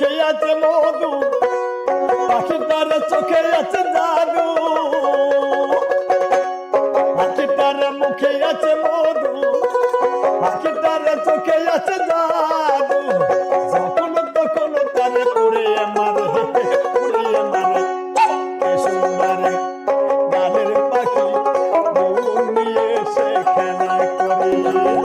চোখে আছে মধু, পাখিটার চোখে আছে জাদু। পাখিটার মুখে আছে মধু, পাখিটার চোখে আছে জাদু। যখন তখন তার পুরে আমার পুরে আমার সুন্দর গানের পাখি নিয়ে সে খেলা করে